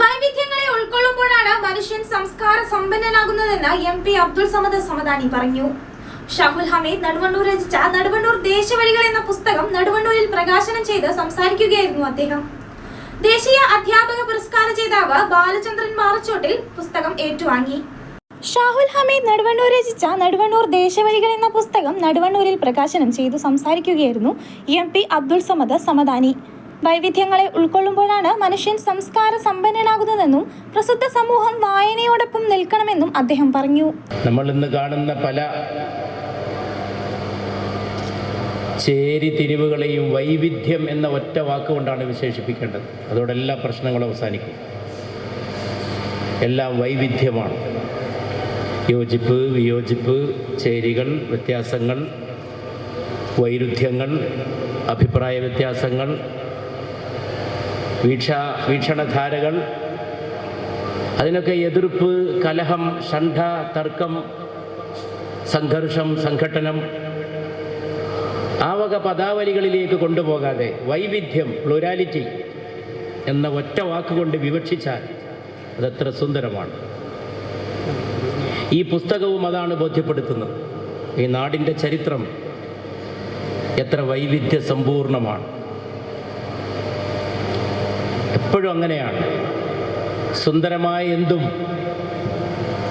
വൈവിധ്യങ്ങളെ ഉൾക്കൊള്ളുമ്പോഴാണ് മനുഷ്യൻ സംസ്കാര സമ്പന്നനാകുന്നതെന്ന് എം പി അബ്ദുൾ സമദ് സമദാനി പറഞ്ഞു. ഷാഹുൽ ഹമീദ് നടുവണ്ണൂർ രചിച്ച നടുവണ്ണൂർ ദേശവഴികൾ എന്ന പുസ്തകം നടുവണ്ണൂരിൽ പ്രകാശനം ചെയ്ത് സംസാരിക്കുകയായിരുന്നു അദ്ദേഹം. ദേശീയ അധ്യാപക പുരസ്കാര ജേതാവ് ബാലചന്ദ്രൻ മാറച്ചോട്ടിൽ പുസ്തകം ഏറ്റുവാങ്ങി. ഷാഹുൽ ഹമീദ് നടുവണ്ണൂർ രചിച്ച നടുവണ്ണൂർ ദേശവഴികൾ എന്ന പുസ്തകം നടുവണ്ണൂരിൽ പ്രകാശനം ചെയ്തു സംസാരിക്കുകയായിരുന്നു എം പി അബ്ദുൾ സമദ് സമദാനി. വൈവിധ്യങ്ങളെ ഉൾക്കൊള്ളുമ്പോഴാണ് മനുഷ്യൻ സംസ്കാര സമ്പന്നനാകുന്നതെന്നും പ്രസിദ്ധ സമൂഹം വായനയോടൊപ്പം നിൽക്കണമെന്നും അദ്ദേഹം പറഞ്ഞു. നമ്മൾ ഇന്ന് കാണുന്ന പല ചേരി തിരിവുകളെയും വൈവിധ്യം എന്ന ഒറ്റ വാക്കുകൊണ്ടാണ് വിശേഷിപ്പിക്കേണ്ടത്. അതോടെ എല്ലാ പ്രശ്നങ്ങളും അവസാനിക്കും. എല്ലാം വൈവിധ്യമാണ്. യോജിപ്പ് വിയോജിപ്പ് ചേരികൾ വ്യത്യാസങ്ങൾ വൈരുദ്ധ്യങ്ങൾ അഭിപ്രായ വ്യത്യാസങ്ങൾ വീക്ഷ വീക്ഷണധാരകൾ. അതിനൊക്കെ എതിർപ്പ് കലഹം ഷണ്ഠ തർക്കം സംഘർഷം സംഘട്ടനം. ആവക വക പദാവലികളിലേക്ക് കൊണ്ടുപോകാതെ വൈവിധ്യം പ്ലൂരാലിറ്റി എന്ന ഒറ്റ വാക്കുകൊണ്ട് വിവക്ഷിച്ചാൽ അതത്ര സുന്ദരമാണ്. ഈ പുസ്തകവും അതാണ് ബോധ്യപ്പെടുത്തുന്നത്. ഈ നാടിന്റെ ചരിത്രം എത്ര വൈവിധ്യ സമ്പൂർണമാണ് എപ്പോഴും അങ്ങനെയാണ്. സുന്ദരമായ എന്തും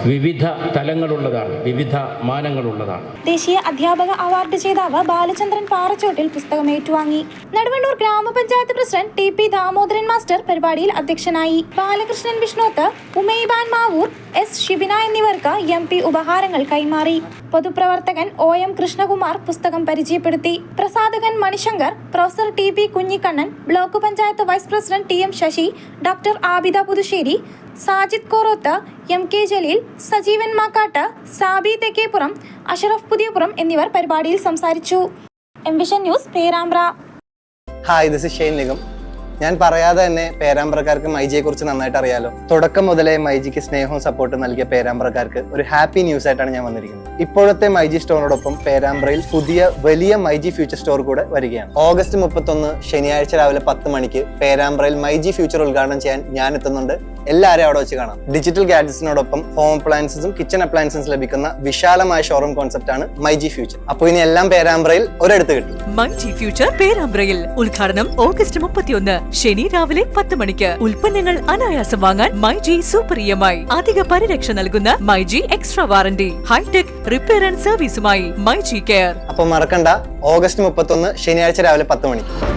വിവിധ തലങ്ങളുള്ളതാണ് വിവിധ മാനങ്ങളുള്ളതാണ്. ദേശീയ അധ്യാപക അവാർഡ് ജേതാവ് ബാലചന്ദ്രൻ പാറച്ചോട്ടിൽ പുസ്തകം ഏറ്റുവാങ്ങി. നടുവണ്ണൂർ ഗ്രാമപഞ്ചായത്ത് president T P Damodaran master പരിപാടിയിൽ അധ്യക്ഷനായി. ബാലകൃഷ്ണൻ വിഷ്ണോത്ത് ഉമൈബാൻ മാവൂർ എസ് ഷിബിന എന്നിവർക്ക് എം പി ഉപഹാരങ്ങൾ കൈമാറി. പൊതുപ്രവർത്തകൻ ഒ എം കൃഷ്ണകുമാർ പുസ്തകം പരിചയപ്പെടുത്തി. പ്രസാധകൻ Manishankar professor T P Kunhikannan block panchayat vice president T M Sasi doctor Abida Puthussery Sajid Koroth M K Jaleel Sajeevan Makkatt Sabi Thekkepuram Ashraf Puthiyapuram എന്നിവർ പരിപാടിയിൽ സംസാരിച്ചു. M vision news Perambra. Hi this Shane Nigam ഞാൻ പറയാതെ തന്നെ പേരാമ്പ്രക്കാർക്ക് മൈജിയെ കുറിച്ച് നന്നായിട്ട് അറിയാലോ. തുടക്കം മുതലേ മൈജിക്ക് സ്നേഹവും സപ്പോർട്ടും നൽകിയ പേരാമ്പ്രക്കാർക്ക് ഒരു ഹാപ്പി ന്യൂസ് ആയിട്ടാണ് ഞാൻ വന്നിരിക്കുന്നത്. ഇപ്പോഴത്തെ മൈജി സ്റ്റോറിനോടൊപ്പം പേരാമ്പ്രയിൽ പുതിയ വലിയ മൈജി ഫ്യൂച്ചർ സ്റ്റോർ കൂടെ വരികയാണ്. ഓഗസ്റ്റ് മുപ്പത്തൊന്ന് ശനിയാഴ്ച രാവിലെ പത്ത് മണിക്ക് പേരാമ്പ്രയിൽ മൈജി ഫ്യൂച്ചർ ഉദ്ഘാടനം ചെയ്യാൻ ഞാൻ എത്തുന്നുണ്ട്. എല്ലാവരും അവിടെ വെച്ച് കാണാം. ഡിജിറ്റൽ ഗാഡ്ജറ്റ്സിനോടൊപ്പം ഹോം അപ്ലയൻസസും കിച്ചൺ അപ്ലയൻസസും ലഭിക്കുന്ന വിശാലമായ ഷോറൂം കോൺസെപ്റ്റ് ആണ് മൈജി ഫ്യൂച്ചർ. അപ്പോൾ ഇനി എല്ലാം പേരാമ്പ്രയിൽ ഒരിടത്ത് കിട്ടും. മൈജി ഫ്യൂച്ചർ പേരാമ്പ്രയിൽ ഉദ്ഘാടനം ഓഗസ്റ്റ് മുപ്പത്തിയൊന്ന്. ശനി രാവിലെ പത്ത് മണിക്ക് ഉൽപ്പന്നങ്ങൾ അനായാസം വാങ്ങാൻ myG super E M I അധിക പരിരക്ഷ നൽകുന്ന myG extra warranty hi-tech repair and സർവീസുമായി myG care. അപ്പൊ മറക്കണ്ട. ഓഗസ്റ്റ് മുപ്പത്തൊന്ന് ശനിയാഴ്ച രാവിലെ പത്ത് മണിക്ക്